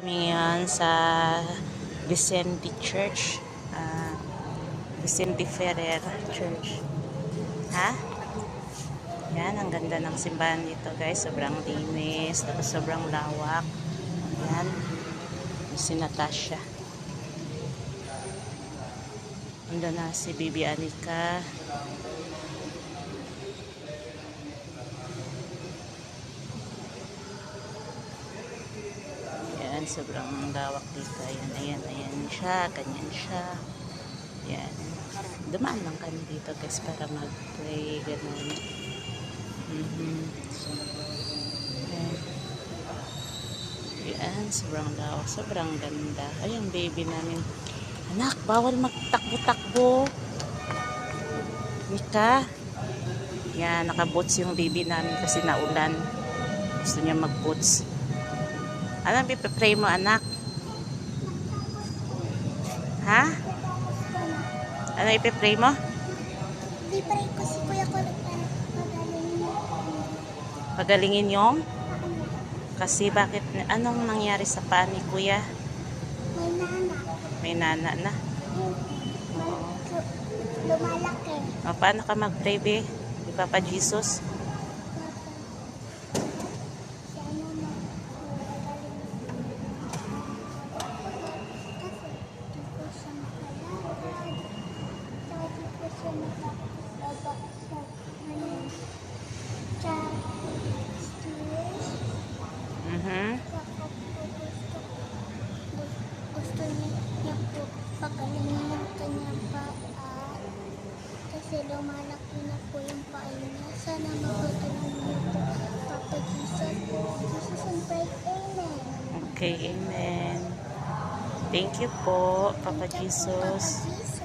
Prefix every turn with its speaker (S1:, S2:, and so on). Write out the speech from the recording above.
S1: Kami ngayon sa Vicente Church. ah, Vicente Ferrer Church. Ha? Yan, ang ganda ng simbahan dito guys. Sobrang linis, tapos sobrang lawak. Yan. Si Natasha. Ando na si Bibi Anika. Sobrang lawak dito. Ayan, ayan, ayan siya. Ganyan siya. Yan. Dumaan lang kami dito guys para mag-play. Ganun. Mhm. So, yan. Yan, sobrang lawak. Sobrang ganda. Ay, ang baby namin. Anak, bawal magtakbo-takbo. Mika. Yan, nakaboots yung baby namin kasi naulan. Gusto niya mag-boots. Anong pipipray mo, anak? Ha? Ano ipipray mo?
S2: Libre ko si Kuya mo.
S1: Pagalingin yung? Kasi bakit, anong nangyari sa paa ni kuya?
S2: May nana.
S1: May nana na.
S2: Lumalaki.
S1: O, paano ka mag-pray, be? Di Papa Jesus?
S2: Siya naman. Kasi di ko siya makalakad. Saka di ko siya makababa sa ano. Sa stairs.
S1: Mhm.
S2: Saka po gusto, niya, po pagalingin ang kanyang paa. Kasi lumalaki na po yung paa niya. Sana magpatulong niyo po. Papa Jesus, Amen.
S1: Okay, amen. Thank you po, Papa Jesus.
S2: Papa Jesus.